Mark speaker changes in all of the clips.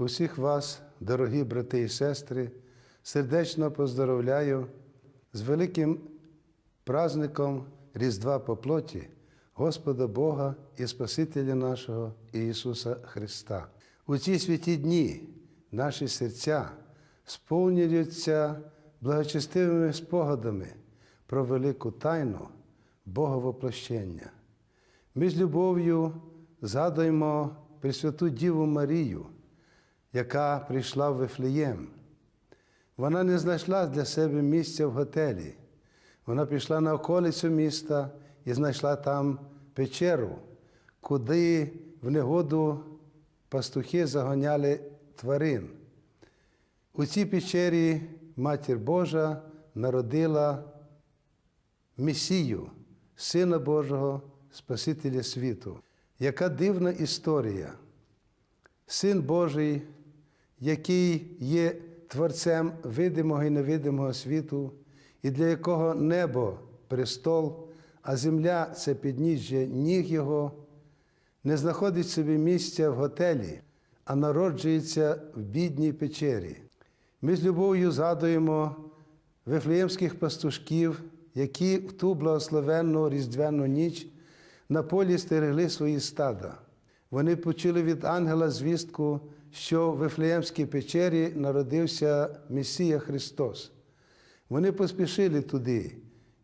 Speaker 1: Усіх вас, дорогі брати і сестри, сердечно поздоровляю з великим праздником Різдва по плоті Господа Бога і Спасителя нашого Ісуса Христа. У ці святі дні наші серця сповнюються благочестивими спогадами про велику тайну Боговоплощення. Ми з любов'ю згадуємо Пресвяту Діву Марію, яка прийшла в Вифлеєм. Вона не знайшла для себе місця в готелі. Вона пішла на околицю міста і знайшла там печеру, куди в негоду пастухи загоняли тварин. У цій печері Матір Божа народила Месію, Сина Божого, Спасителя світу. Яка дивна історія. Син Божий, який є Творцем видимого і невидимого світу, і для якого небо престол, а земля це підніжжя ніг Його, не знаходить собі місця в готелі, а народжується в бідній печері. Ми з любов'ю згадуємо вифлеємських пастушків, які в ту благословенну різдвяну ніч на полі стерегли свої стада. Вони почули від ангела звістку, що в Вифлеємській печері народився Месія Христос. Вони поспішили туди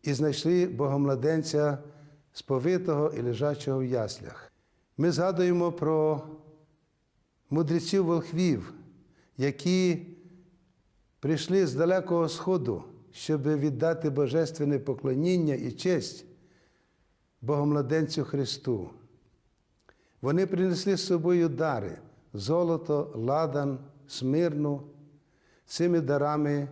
Speaker 1: і знайшли богомладенця сповитого і лежачого в яслях. Ми згадуємо про мудреців волхвів, які прийшли з далекого сходу, щоб віддати божественне поклоніння і честь Богомладенцю Христу. Вони принесли з собою дари золото, ладан, смирну. Цими дарами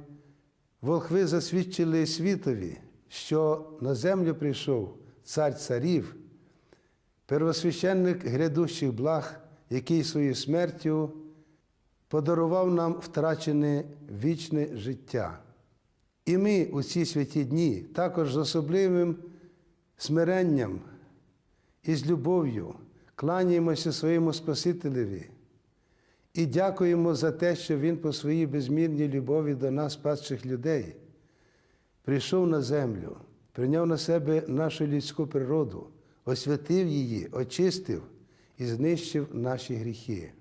Speaker 1: волхви засвідчили світові, що на землю прийшов цар царів, первосвященник грядущих благ, який своєю смертю подарував нам втрачене вічне життя. І ми у ці святі дні також з особливим смиренням і з любов'ю кланяємося своєму Спасителеві і дякуємо за те, що Він по своїй безмірній любові до нас, падших людей, прийшов на землю, прийняв на себе нашу людську природу, освятив її, очистив і знищив наші гріхи.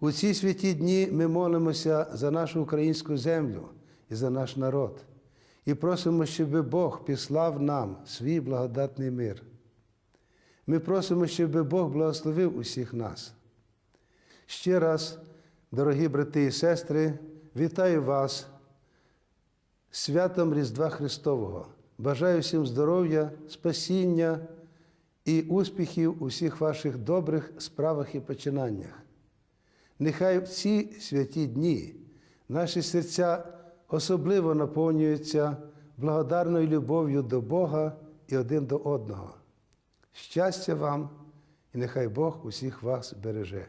Speaker 1: У ці святі дні ми молимося за нашу українську землю і за наш народ. І просимо, щоб Бог післав нам свій благодатний мир. Ми просимо, щоб Бог благословив усіх нас. Ще раз, дорогі брати і сестри, вітаю вас святом Різдва Христового. Бажаю всім здоров'я, спасіння і успіхів у всіх ваших добрих справах і починаннях. Нехай в ці святі дні наші серця особливо наповнюються благодарною любов'ю до Бога і один до одного. Щастя вам, і нехай Бог усіх вас береже.